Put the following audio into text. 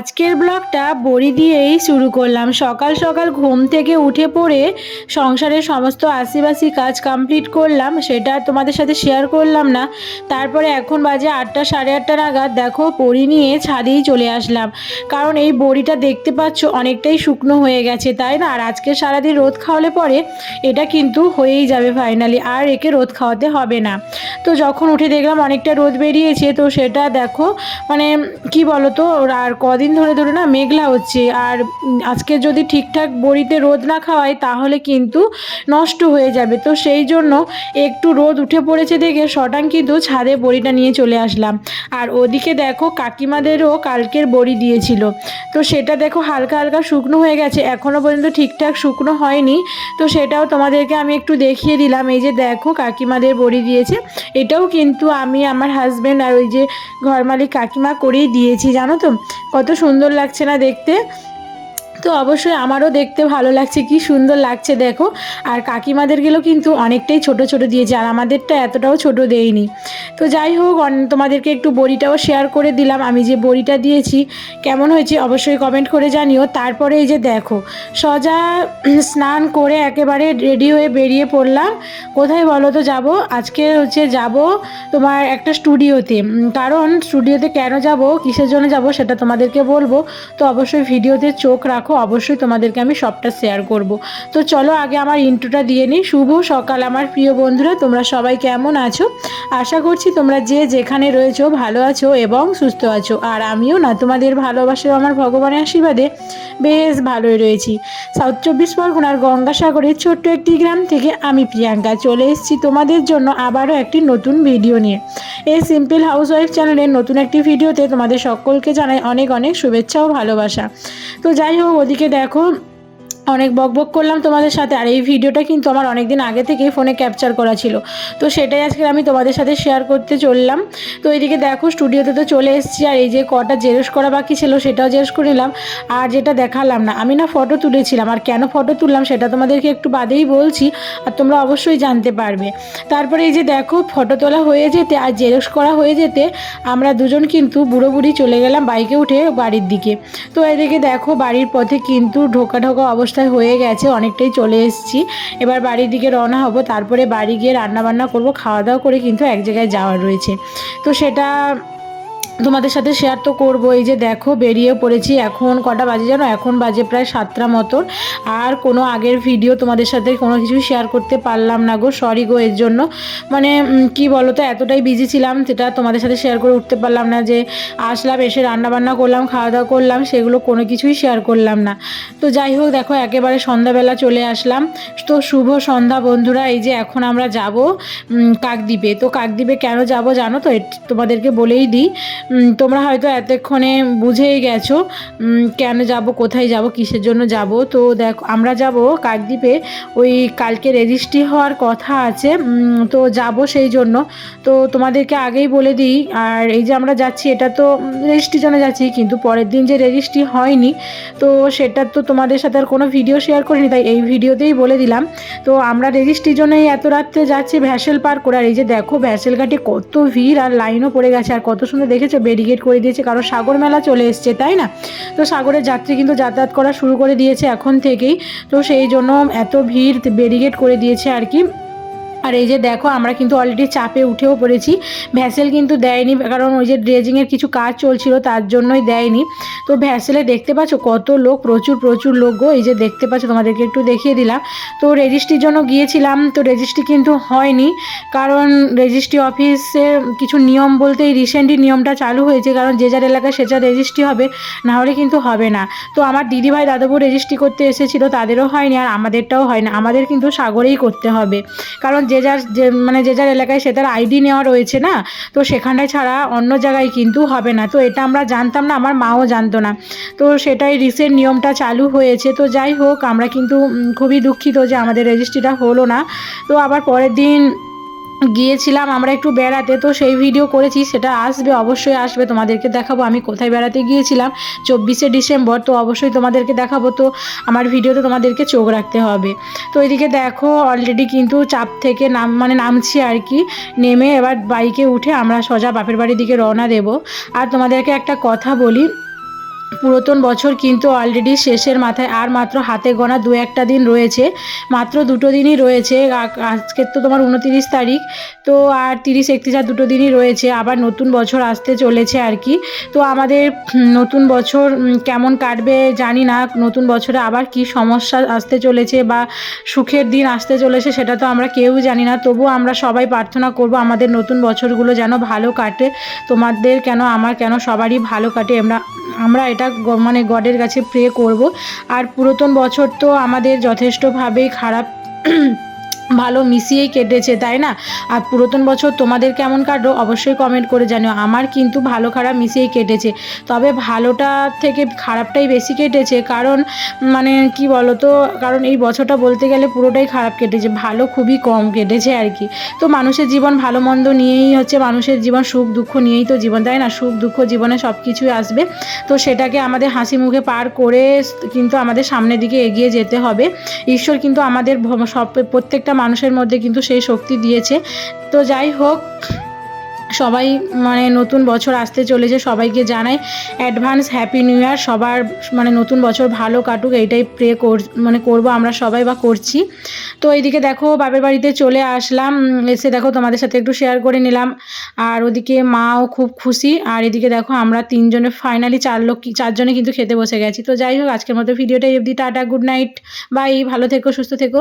আজকের ব্লগটা বড়ি দিয়েই শুরু করলাম। সকাল সকাল ঘুম থেকে উঠে পড়ে সংসারের সমস্ত আশিবাসি কাজ কমপ্লিট করলাম, সেটা তোমাদের সাথে শেয়ার করলাম না। তারপরে এখন বাজে আটটা, সাড়ে আটটা নাগাদ দেখো বড়ি নিয়ে ছাদেই চলে আসলাম। কারণ এই বড়িটা দেখতে পাচ্ছ অনেকটাই শুকনো হয়ে গেছে, তাই না? আর আজকে সারাদিন রোদ খাওয়ালে পরে এটা কিন্তু হয়েই যাবে ফাইনালি আর একে রোদ খাওয়াতে হবে না। তো যখন উঠে দেখলাম অনেকটা রোদ বেরিয়েছে, তো সেটা দেখো মানে কি বলো তো আর কদিন ধরে ধরে না মেঘলা হচ্ছে। আর আজকে যদি ঠিকঠাক বড়িতে রোদ না খাওয়াই তাহলে কিন্তু নষ্ট হয়ে যাবে। তো সেই জন্য একটু রোদ উঠে পড়েছে দেখে শটাং কিন্তু ছাদে বড়িটা নিয়ে চলে আসলাম। আর ওদিকে দেখো কাকিমাদেরও কালকের বড়ি দিয়েছিল। তো সেটা দেখো হালকা হালকা শুকনো হয়ে গেছে। এখনও পর্যন্ত ঠিকঠাক শুকনো হয়নি। তো সেটাও তোমাদেরকে আমি একটু দেখিয়ে দিলাম। এই যে দেখো কাকিমাদের বড়ি দিয়েছে। এটাও কিন্তু আমি, আমার হাজব্যান্ড আর ওই যে ঘর মালিক কাকিমা করেই দিয়েছি। জানো তো? কত সুন্দর লাগছে না দেখতে। তো অবশ্যই আমারও দেখতে ভালো লাগছে, কি সুন্দর লাগছে দেখো। আর কাকিমাদেরগুলো কিন্তু অনেকটাই ছোট ছোট দিয়েছে, আর আমাদেরটা এতটাও ছোট দেয়নি। তো যাই হোক তোমাদেরকে একটু বড়িটাও শেয়ার করে দিলাম, আমি যে বড়িটা দিয়েছি, কেমন হয়েছে অবশ্যই কমেন্ট করে জানিও। তারপরে এই যে দেখো, সজা স্নান করে একেবারে রেডি হয়ে বেরিয়ে পড়লাম। কোথায় বলো তো যাব? আজকে হচ্ছে যাব তোমার একটা স্টুডিওতে কারণ স্টুডিওতে কেন যাব, কিসের জন্য যাব সেটা তোমাদেরকে বলব। তো অবশ্যই ভিডিওতে চোখ রাখো অবশ্যই তোমাদেরকে আমি সবটা শেয়ার করব। তো চলো আগে আমার ইন্ট্রোটা দিয়ে নিই। শুভ সকাল আমার প্রিয় বন্ধুরা, তোমরা সবাই কেমন আছো? আশা করছি তোমরা যে যেখানে রয়েছো ভালো আছো এবং সুস্থ আছো। আর আমিও না, তোমাদের ভালোবাসা আমার ভগবানের আশীর্বাদে বেশ ভালোই রয়েছি। সাউথ চব্বিশ পরগনার গঙ্গাসাগরের ছোট্ট একটি গ্রাম থেকে আমি প্রিয়াঙ্কা চলে এসেছি তোমাদের জন্য আবারও একটি নতুন ভিডিও নিয়ে। এই সিম্পল হাউস ওয়াইফ চ্যানেলের নতুন একটি ভিডিওতে তোমাদের সকলকে জানাই অনেক অনেক শুভেচ্ছা ও ভালোবাসা। তো যাই হোক ওদিকে দেখো অনেক বক বক করলাম তোমাদের সাথে। আর এই ভিডিওটা কিন্তু আমার অনেক দিন আগে থেকেই ফোনে ক্যাপচার করা ছিল। তো সেটাই আজকে আমি তোমাদের সাথে শেয়ার করতে চললাম। তো এইদিকে দেখো স্টুডিওতে তো চলে এসেছি। আর এই যে কটা জেরক্স করা বাকি ছিল সেটাও জেরক্স করে নিলাম। আর যেটা দেখালাম না, আমি না ফটো তুলেছিলাম। আর কেন ফটো তুললাম সেটা তোমাদেরকে একটু বাদেই বলছি। আর তোমরা অবশ্যই জানতে পারবে। তারপরে এই যে দেখো ফটো তোলা হয়ে যেতে আর জেরক্স করা হয়ে যেতে আমরা দুজন কিন্তু বুড়ো বুড়ি চলে গেলাম বাইকে উঠে বাড়ির দিকে। তো এদিকে দেখো বাড়ির পথে কিন্তু ঢোকা ঢোকা অবস্থায় হয়ে গেছে, অনেকটাই চলে এসেছি। এবার বাড়ির দিকে রওনা হব, তারপরে বাড়ি গিয়ে রান্না বান্না করব, খাওয়া দাওয়া করে কিন্তু এক জায়গায় যাওয়ার রয়েছে। তো সেটা তোমাদের সাথে শেয়ার তো করব এই যে দেখো বেরিয়ে পড়েছি, এখন কটা বাজে জানো? এখন বাজে প্রায় সাতটা মতন। আর কোনো আগের ভিডিও তোমাদের সাথে কোনো কিছু শেয়ার করতে পারলাম না গো সরি গো এর জন্য। মানে কি বলো তো এতটাই বিজি ছিলাম, সেটা তোমাদের সাথে শেয়ার করে উঠতে পারলাম না যে আসলাম, এসে রান্না বান্না করলাম খাওয়া দাওয়া করলাম, সেগুলো কোনো কিছুই শেয়ার করলাম না। তো যাই হোক, দেখো একেবারে সন্ধ্যাবেলা চলে আসলাম। তো শুভ সন্ধ্যা বন্ধুরা, এই যে এখন আমরা যাব কাকদ্বীপে। তো কাকদ্বীপে কেন যাব জানো? তো তোমাদেরকে বলেই দিই। তোমরা হয়তো এতক্ষণে বুঝেই গেছো কেন যাব, কোথায় যাব, কিসের জন্য যাব। তো দেখো, আমরা যাব কাকদ্বীপে, ওই কালকে রেজিস্ট্রি হওয়ার কথা আছে তো যাব সেই জন্য। তো তোমাদেরকে আগেই বলে দিই, আর এই যে আমরা যাচ্ছি, এটা তো রেজিস্ট্রির জন্য যাচ্ছি, কিন্তু পরের দিন যে রেজিস্ট্রি হয়নি, তো সেটা তো তোমাদের সাথে আর কোনো ভিডিও শেয়ার করিনি, তাই এই ভিডিওতেই বলে দিলাম। তো আমরা রেজিস্ট্রির জন্যই এত রাত্রে যাচ্ছি ভ্যাসেল পার করে আর এই যে দেখো, ভ্যাসেল ঘাটে কত ভিড়, আর লাইনও পড়ে গেছে, আর কত সুন্দর দেখেছ? ব্যারিকেড করে দিয়েছে। কারণ সাগর মেলা চলে এসছে, তাই না? তো সাগরের যাত্রী কিন্তু যাতায়াত করা শুরু করে দিয়েছে এখন থেকেই। তো সেই জন্য এত ভিড় ব্যারিকেড করে দিয়েছে আর কি। আর এই যে দেখো, আমরা কিন্তু অলরেডি চাপে উঠেও পড়েছি। ভ্যাসেল কিন্তু দেয়নি, কারণ ওই যে ড্রেজিংয়ের কিছু কাজ চলছিল, তার জন্যই দেয়নি। তো ভ্যাসেলে দেখতে পাচ্ছ কত লোক, প্রচুর প্রচুর লোক গো। এই যে দেখতে পাচ্ছ, তোমাদেরকে একটু দেখিয়ে দিলাম। তো রেজিস্ট্রির জন্য গিয়েছিলাম, তো রেজিস্ট্রি কিন্তু হয়নি। কারণ রেজিস্ট্রি অফিসে কিছু নিয়ম বলতে এই রিসেন্টলি নিয়মটা চালু হয়েছে, কারণ যে যার এলাকায় সে যার রেজিস্ট্রি হবে না হলে কিন্তু হবে না। তো আমার দিদিভাই দাদাবু রেজিস্ট্রি করতে এসেছিল, তাদেরও হয়নি আর আমাদেরটাও হয় না, আমাদের কিন্তু সাগরেই করতে হবে। কারণ যে যার, যে মানে যে যার এলাকায় সে তার আইডি নেওয়া রয়েছে না, তো সেখানটায় ছাড়া অন্য জায়গায় কিন্তু হবে না। তো এটা আমরা জানতাম না, আমার মাও জানতো না। তো সেটাই রিসেন্ট নিয়মটা চালু হয়েছে। তো যাই হোক, আমরা কিন্তু খুবই দুঃখিত যে আমাদের রেজিস্ট্রিটা হলো না। তো আবার পরের দিন গিয়েছিলাম, আমরা একটু বেড়াতে, তো সেই ভিডিও করেছি, সেটা আসবে, অবশ্যই আসবে, তোমাদেরকে দেখাবো। আমি কোথায় বেড়াতে গিয়েছিলাম? চব্বিশে ডিসেম্বর, তো অবশ্যই তোমাদেরকে দেখাবো, তো আমার ভিডিওতে তোমাদেরকে চোখ রাখতে হবে। তো এদিকে দেখো অলরেডি কিন্তু চাপ থেকে নাম মানে নামছি আর কি। নেমে এবার বাইকে উঠে আমরা সোজা বাপের বাড়ির দিকে রওনা দেব। আর তোমাদেরকে একটা কথা বলি পুরাতন বছর কিন্তু অলরেডি শেষের মাথায় আর মাত্র হাতে গোনা দু একটা দিন রয়েছে। মাত্র দুটো দিনই রয়েছে। আজকের তো তোমার উনতিরিশ তারিখ, তো আর তিরিশ একত্রিশ আর দুটো দিনই রয়েছে। আবার নতুন বছর আসতে চলেছে আর কি। তো আমাদের নতুন বছর কেমন কাটবে জানি না। নতুন বছরে আবার কি সমস্যা আসতে চলেছে বা সুখের দিন আসতে চলেছে সেটা তো আমরা কেউ জানি না। তবুও আমরা সবাই প্রার্থনা করব আমাদের নতুন বছরগুলো যেন ভালো কাটে। তোমাদের কেন, আমার কেন সবারই ভালো কাটে, আমরা আমরা এটা মানে গডের কাছে প্রে করব। আর পুরাতন বছর তো আমাদের যথেষ্টভাবেই খারাপ ভালো মিশিয়েই কেটেছে, তাই না? আর পুরাতন বছর তোমাদের কেমন কাটলো অবশ্যই কমেন্ট করে জানিও। আমার কিন্তু ভালো খারাপ মিশিয়েই কেটেছে। তবে ভালোটা থেকে খারাপটাই বেশি কেটেছে কারণ মানে কি বলো তো কারণ এই বছরটা বলতে গেলে পুরোটাই খারাপ কেটেছে, ভালো খুবই কম কেটেছে আর কি। তো মানুষের জীবন ভালো মন্দ নিয়েই হচ্ছে, মানুষের জীবন সুখ দুঃখ নিয়েই তো জীবন, তাই না? সুখ দুঃখ জীবনে সব কিছুই আসবে। তো সেটাকে আমাদের হাসি মুখে পার করে কিন্তু আমাদের সামনের দিকে এগিয়ে যেতে হবে। ঈশ্বর কিন্তু আমাদের সব, প্রত্যেকটা মানুষের মধ্যে কিন্তু সেই শক্তি দিয়েছে। তো যাই হোক, সবাই মানে নতুন বছর আসতে চলেছে, সবাইকে জানাই অ্যাডভান্স হ্যাপি নিউ ইয়ার সবার মানে নতুন বছর ভালো কাটুক, এইটাই প্রে কর মানে করব আমরা সবাই বা করছি। তো এইদিকে দেখো, বাপের বাড়িতে চলে আসলাম, এসে দেখো তোমাদের সাথে একটু শেয়ার করে নিলাম। আর ওদিকে মাও খুব খুশি, আর এদিকে দেখো আমরা তিনজনে ফাইনালি চার লোক, চারজনে কিন্তু খেতে বসে গেছি। তো যাই হোক, আজকের মতো ভিডিওটা অবধি, টাটা গুড নাইট বাই ভালো থেকো, সুস্থ থেকো।